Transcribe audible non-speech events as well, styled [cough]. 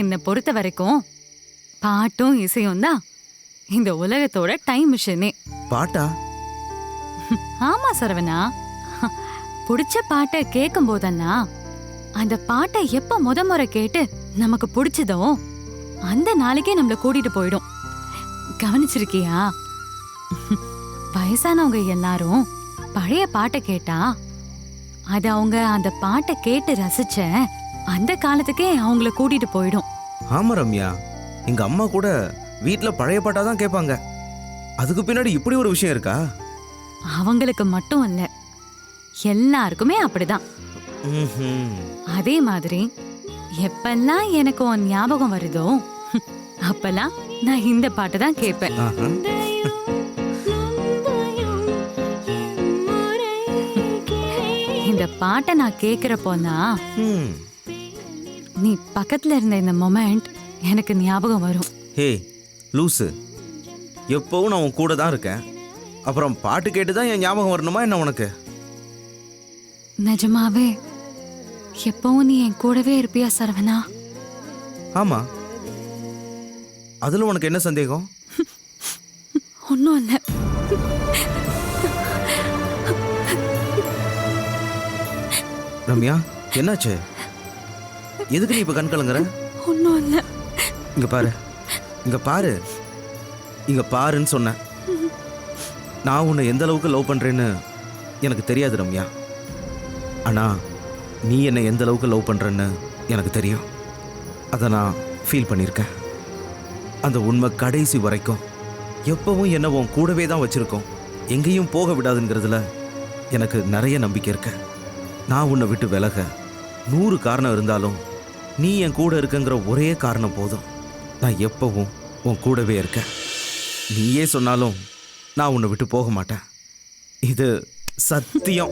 என்னை பொறுத்த வரைக்கும் பாட்டும் இசையும் தான் இந்த உலகத்தோட டைம் மிஷினே பாட்டா? ஆமா சரவணா. பிடிச்ச பாட்டை கேட்கும் போதெல்லாம் அந்த பாட்டை எப்ப முத முறை கேட்டு நமக்கு பிடிச்சதோ அந்த நாளைக்கே நம்மள கூட்டிட்டு போயிடும். கவனிச்சிருக்கியா? வயசானவங்க எல்லாரும் பழைய பாட்டை கேட்டா அது அவங்க அந்த பாட்டை கேட்டு ரசிச்ச அந்த காலத்துக்கே அவங்கள கூட்டிட்டு போயிடும். ஆமா ரம்யா. எங்க அம்மா கூட வீட்ல பழைய பாட்டா தான் கேட்பாங்க அதுக்கு பின்னாடி இப்படி ஒரு விஷயம் இருக்கா? அவங்களுக்கு மட்டும் இல்ல எல்லாருக்குமே அப்படிதான். அதே மாதிரி எப்பெல்லாம் எனக்கு உன் ஞாபகம் வருதோ அப்பெல்லாம் நான் இந்த பாட்டு தான் கேட்பேன். இந்த பாட்டை நான் கேக்குறப்போதான் ம். நீ பக்கத்துல இருந்த இந்த மொமெண்ட் எனக்கு ஞாபகம் வரும். ஹே லூசு. எப்பவும் நான் உன் கூட தான் இருக்கேன். அப்புறம் பாட்டு கேட்டு தான் என் ஞாபகம் வரணுமா என்ன உனக்கு? நிஜமாவே எப்பவும் நீ என் கூடவே இருப்பியா சரவணா? ஆமா. அதுல உனக்கு என்ன சந்தேகம்? [laughs] ஒன்றும் இல்லை. ரம்யா என்னாச்சு? எதுக்கு நீ இப்ப கண் கலங்குற? ஒன்றும் இல்லை இங்க பாரு. இங்க பாரு. இங்க பாருன்னு சொன்னேன் நான் உன்னை எந்த அளவுக்கு லவ் பண்றேன்னு எனக்கு தெரியாது ரம்யா. ஆனா நீ என்னை எந்த அளவுக்கு லவ் பண்றேன்னு எனக்கு தெரியும். அதை நான் ஃபீல் பண்ணியிருக்கேன் அந்த உண்மை கடைசி வரைக்கும். எப்பவும் என்ன உன் கூடவே தான் வச்சிருக்கோம். எங்கேயும் போக விடாதுங்கிறதுல எனக்கு நிறைய நம்பிக்கை இருக்கு. நான் உன்னை விட்டு விலக. நூறு காரணம் இருந்தாலும் நீ என் கூட இருக்கங்கிற ஒரே காரணம் போதும். நான் எப்பவும் உன் கூடவே இருக்கேன். நீயே சொன்னாலும் நான் உன்னை விட்டு போக மாட்டேன். இது சத்தியம்.